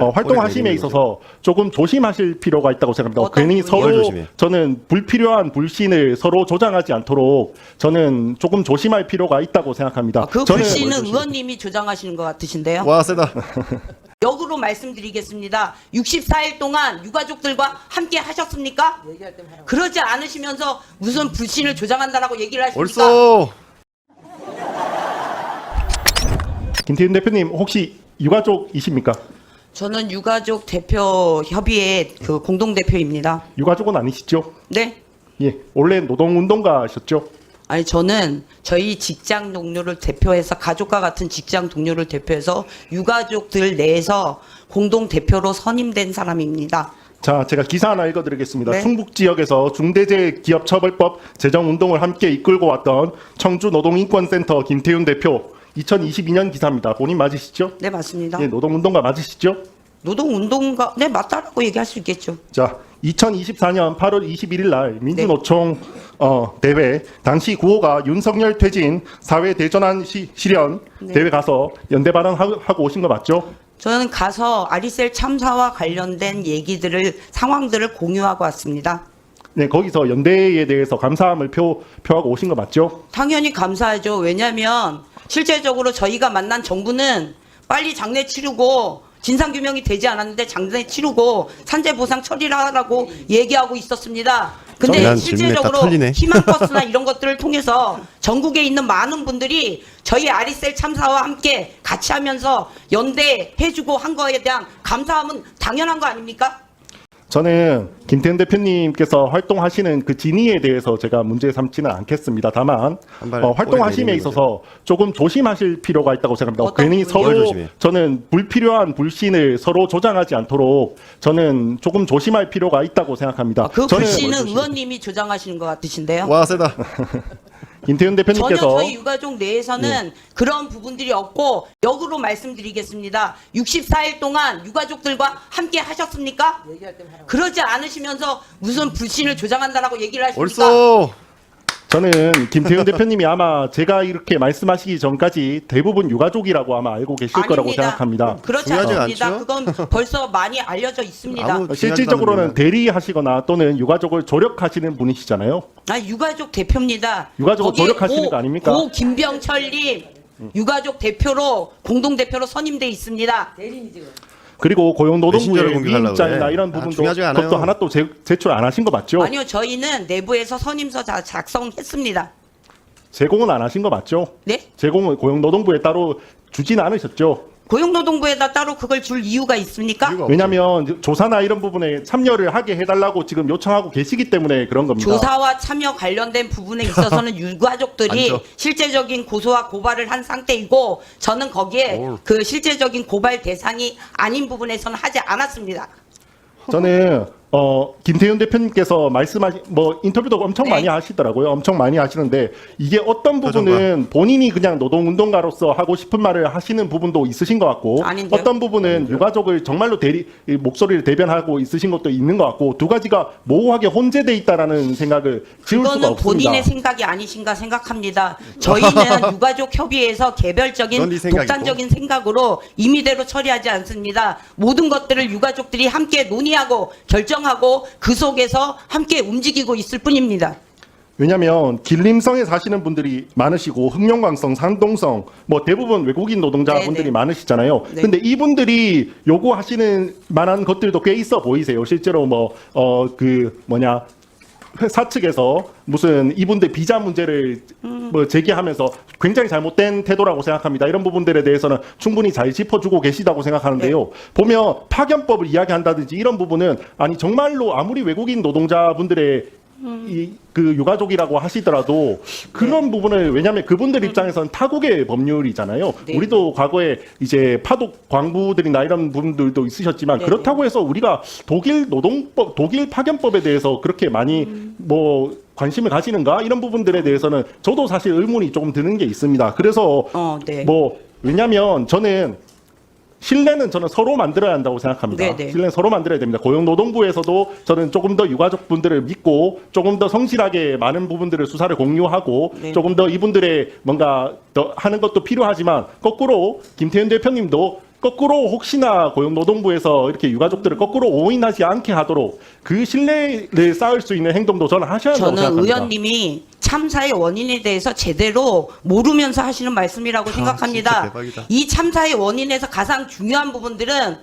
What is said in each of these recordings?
어, 활동하심에 있어서 조금 조심하실 필요가 있다고 생각합니다. 어떤 괜히 부분이요? 서로? 저는 불필요한 불신을 서로 조장하지 않도록 저는 조금 조심할 필요가 있다고 생각합니다. 아, 그 저는 불씨는 의원님이 조장하시는 것 같으신데요. 와 세다. 역으로 말씀드리겠습니다. 64일 동안 유가족들과 함께 하셨습니까? 그러지 않으시면서 무슨 불신을 조장한다라고 얘기를 하십니까? 옳소. 김태윤 대표님 혹시 유가족이십니까? 저는 유가족 대표 협의회 그 공동 대표입니다. 유가족은 아니시죠? 네? 예, 원래 노동운동가셨죠? 아니 저는 저희 직장 동료를 대표해서 가족과 같은 직장 동료를 대표해서 유가족들 내에서 공동 대표로 선임된 사람입니다. 자, 제가 기사 하나 읽어드리겠습니다. 네. 충북 지역에서 중대재해기업처벌법 제정 운동을 함께 이끌고 왔던 청주노동인권센터 김태윤 대표 2022년 기사입니다. 본인 맞으시죠? 네 맞습니다. 예, 노동운동가 맞으시죠? 노동운동가 네 맞다라고 얘기할 수 있겠죠. 자, 2024년 8월 21일 날 네. 민주노총 어, 대회 당시 구호가 윤석열 퇴진 사회 대전환 시, 실현 네. 대회 가서 연대 발언하고 오신 거 맞죠? 저는 가서 아리셀 참사와 관련된 얘기들을 상황들을 공유하고 왔습니다. 네, 거기서 연대에 대해서 감사함을 표, 표하고 오신 거 맞죠? 당연히 감사하죠. 왜냐하면 실제적으로 저희가 만난 정부는 빨리 장례 치르고 진상규명이 되지 않았는데 장례 치르고 산재 보상 처리를 하라고 얘기하고 있었습니다. 근데 털리네. 희망버스나 이런 것들을 통해서 전국에 있는 많은 분들이 저희 아리셀 참사와 함께 같이 하면서 연대해주고 한 거에 대한 감사함은 당연한 거 아닙니까? 저는 김태현 대표님께서 활동하시는 그 진위에 대해서 제가 문제 삼지는 않겠습니다. 다만 어, 활동하심에 있어서 조금 조심하실 필요가 있다고 생각합니다. 괜히 서로 조심해요? 저는 불필요한 불신을 서로 조장하지 않도록 저는 조금 조심할 필요가 있다고 생각합니다. 아, 그 저는 글씨는 의원님이 조장하시는 것 같으신데요. 와 세다. 김태현 전혀 대표님께서 저희 유가족 내에서는 그런 부분들이 없고 역으로 말씀드리겠습니다. 64일 동안 유가족들과 함께 하셨습니까? 그러지 않으시면서 무슨 불신을 조장한다라고 얘기를 하십니까? 옳소. 저는 김태현 대표님이 아마 제가 이렇게 말씀하시기 전까지 대부분 유가족이라고 아마 알고 계실 거라고 아닙니다. 생각합니다. 그렇지 중요하지 않습니다. 않죠? 그건 벌써 많이 알려져 있습니다. 아무- 실질적으로는 대리하시거나 또는 유가족을 조력하시는 분이시잖아요. 아 유가족 대표입니다. 유가족을 거기에 조력하시는 고- 거 아닙니까? 고 김병철님 유가족 대표로 공동 대표로 선임돼 있습니다. 그리고 고용노동부의 공격하려고 위임장이나 그래. 이런 아, 부분도 중요하지 않아요. 그것도 하나 또 제, 제출 안 하신 거 맞죠? 아니요 저희는 내부에서 선임서 다 작성했습니다. 제공은 안 하신 거 맞죠? 네? 제공을 고용노동부에 따로 주진 않으셨죠? 고용노동부에다 따로 그걸 줄 이유가 있습니까? 이유가. 왜냐하면 조사나 이런 부분에 참여를 하게 해달라고 지금 요청하고 계시기 때문에 그런 겁니다. 조사와 참여 관련된 부분에 있어서는 유가족들이 앉아. 실제적인 고소와 고발을 한 상태이고 저는 거기에 오. 그 실제적인 고발 대상이 아닌 부분에서는 하지 않았습니다. 저는 어 김태윤 대표님께서 말씀하신 뭐 인터뷰도 엄청 네. 많이 하시더라고요. 엄청 많이 하시는데 이게 어떤 부분은 본인이 그냥 노동운동가로서 하고 싶은 말을 하시는 부분도 있으신 것 같고 아닌데요? 어떤 부분은 유가족을 정말로 대리 이 목소리를 대변하고 있으신 것도 있는 것 같고 두 가지가 모호하게 혼재돼 있다라는 생각을 지울 수가 그거는 없습니다. 본인의 생각이 아니신가 생각합니다. 저희는 유가족 협의회에서 개별적인 생각이고. 독단적인 생각으로 임의대로 처리하지 않습니다. 모든 것들을 유가족들이 함께 논의하고 결 정하고 그 속에서 함께 움직이고 있을 뿐입니다. 왜냐하면 길림성에 사시는 분들이 많으시고 흑룡강성, 산동성 뭐 대부분 외국인 노동자분들이 네네. 많으시잖아요. 네. 근데 이분들이 요구하시는 만한 것들도 꽤 있어 보이세요. 실제로 뭐 어 그 뭐냐 회사 측에서 무슨 이분들 비자 문제를 뭐 제기하면서 굉장히 잘못된 태도라고 생각합니다. 이런 부분들에 대해서는 충분히 잘 짚어주고 계시다고 생각하는데요. 보면 파견법을 이야기한다든지 이런 부분은 아니 정말로 아무리 외국인 노동자분들의 이 그 유가족이라고 하시더라도 그런 부분을 왜냐하면 그분들 입장에서는 타국의 법률이잖아요. 네. 우리도 과거에 이제 파독 광부들이나 이런 분들도 있으셨지만 네, 그렇다고 해서 우리가 독일 노동법, 독일 파견법에 대해서 그렇게 많이 음. 뭐 관심을 가지는가 이런 부분들에 대해서는 저도 사실 의문이 조금 드는 게 있습니다. 그래서 어, 네. 뭐 왜냐하면 저는 신뢰는 저는 서로 만들어야 한다고 생각합니다. 네네. 신뢰는 서로 만들어야 됩니다. 고용노동부에서도 저는 조금 더 유가족 분들을 믿고 조금 더 성실하게 많은 부분들을 수사를 공유하고 네. 조금 더 이분들의 뭔가 더 하는 것도 필요하지만 거꾸로 김태현 대표님도 거꾸로 혹시나 고용노동부에서 이렇게 유가족들을 거꾸로 오인하지 않게 하도록 그 신뢰를 쌓을 수 있는 행동도 저는 하셔야 한다고 저는 생각합니다. 의원님이 참사의 원인에 대해서 제대로 모르면서 하시는 말씀이라고 생각합니다. 진짜 대박이다. 이 참사의 원인에서 가장 중요한 부분들은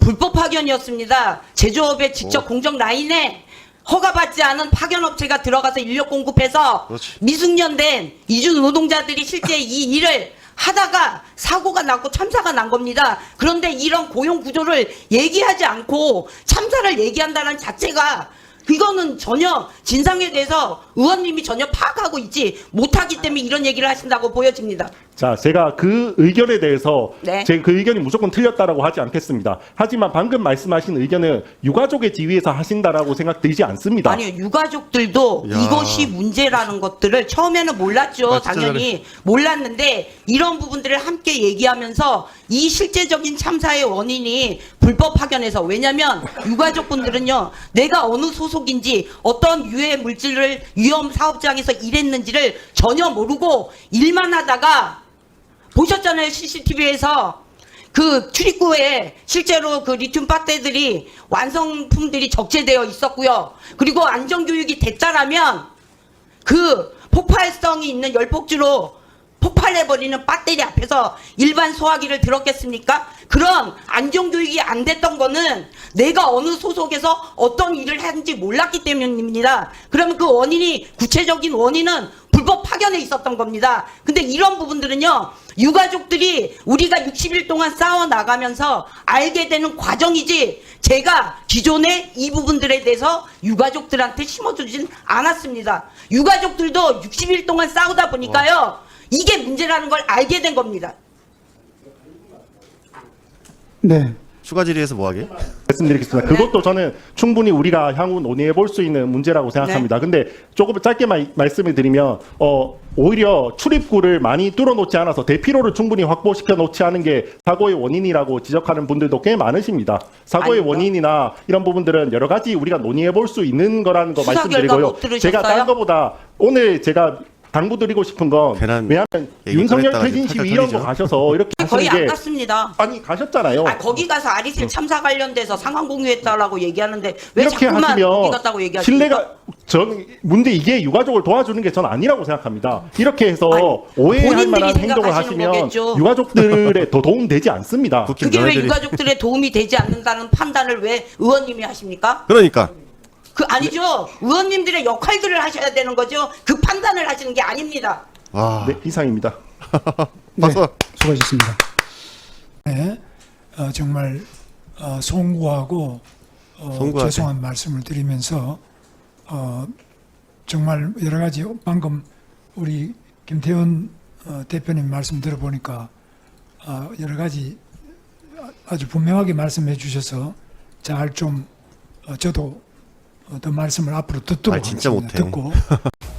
불법 파견이었습니다. 제조업의 직접 공정 라인에 허가받지 않은 파견업체가 들어가서 인력 공급해서 그렇지. 미숙련된 이주 노동자들이 실제 이 일을 하다가 사고가 났고 참사가 난 겁니다. 그런데 이런 고용 구조를 얘기하지 않고 참사를 얘기한다는 자체가 이거는 전혀 진상에 대해서 의원님이 전혀 파악하고 있지 못하기 때문에 이런 얘기를 하신다고 보여집니다. 자, 제가 그 의견에 대해서 네. 제 그 의견이 무조건 틀렸다라고 하지 않겠습니다. 하지만 방금 말씀하신 의견은 유가족의 지위에서 하신다라고 생각되지 않습니다. 아니요, 유가족들도 야. 이것이 문제라는 것들을 처음에는 몰랐죠. 아, 진짜 당연히 몰랐는데 이런 부분들을 함께 얘기하면서 이 실제적인 참사의 원인이 불법 파견에서 왜냐하면 유가족분들은요, 내가 어느 소속인지 어떤 유해 물질을 위험 사업장에서 일했는지를 전혀 모르고 일만 하다가 보셨잖아요 CCTV에서 그 출입구에 실제로 그 리튬 배터리들이 완성품들이 적재되어 있었고요. 그리고 안전 교육이 됐다라면 그 폭발성이 있는 열폭주로 폭발해버리는 배터리 앞에서 일반 소화기를 들었겠습니까? 그런 안전교육이 안 됐던 거는 내가 어느 소속에서 어떤 일을 하는지 몰랐기 때문입니다. 그러면 그 원인이 구체적인 원인은 불법 파견에 있었던 겁니다. 근데 이런 부분들은요, 유가족들이 우리가 60일 동안 싸워 나가면서 알게 되는 과정이지, 제가 기존에 이 부분들에 대해서 유가족들한테 심어주진 않았습니다. 유가족들도 60일 동안 싸우다 보니까요, 이게 문제라는 걸 알게 된 겁니다. 네. 추가 질의에서 뭐하게? 말씀드리겠습니다. 그것도 저는 충분히 우리가 향후 논의해 볼 수 있는 문제라고 생각합니다. 근데 조금 짧게 마- 말씀을 드리면 어 오히려 출입구를 많이 뚫어놓지 않아서 대피로를 충분히 확보시켜 놓지 않은 게 사고의 원인이라고 지적하는 분들도 꽤 많으십니다. 사고의 아닙니다. 원인이나 이런 부분들은 여러 가지 우리가 논의해 볼 수 있는 거라는 거 수사 결과 말씀드리고요. 못 들으셨어요? 제가 다른 것보다 오늘 제가 당부드리고 싶은 건 괜한 왜냐하면 얘기 윤석열 꺼냈다가 퇴진 지금 시위 이런 거. 가셔서 이렇게 거의 하시는 안 게 갔습니다. 아니 가셨잖아요. 아, 거기 가서 아리실 참사 관련돼서 상황 공유했다고 얘기하는데 왜 이렇게 자꾸만 거기 하시면 갔다고 얘기하십니까? 신뢰가 전 문제 이게 유가족을 도와주는 게 전 아니라고 생각합니다. 이렇게 해서 아니, 오해할 본인들이 만한 행동을 생각하시는 하시면 거겠죠. 유가족들에 더 도움 되지 않습니다. 국힘 그게 왜 너희들이 유가족들의 도움이 되지 않는다는 판단을 왜 의원님이 하십니까? 그러니까 그 아니죠. 의원님들의 역할들을 하셔야 되는 거죠. 그 판단을 하시는 게 아닙니다. 와 네, 이상입니다. 박수. 수고하셨습니다. 네. 어, 정말 어, 송구하고 어, 송구하죠. 죄송한 말씀을 드리면서 어, 정말 여러 가지 방금 우리 김태현 어, 대표님 말씀 들어보니까 어, 여러 가지 아주 분명하게 말씀해 주셔서 잘좀 어, 저도 어, 더 말씀을 앞으로 듣도록 아, 진짜 하겠습니다. 못해. 듣고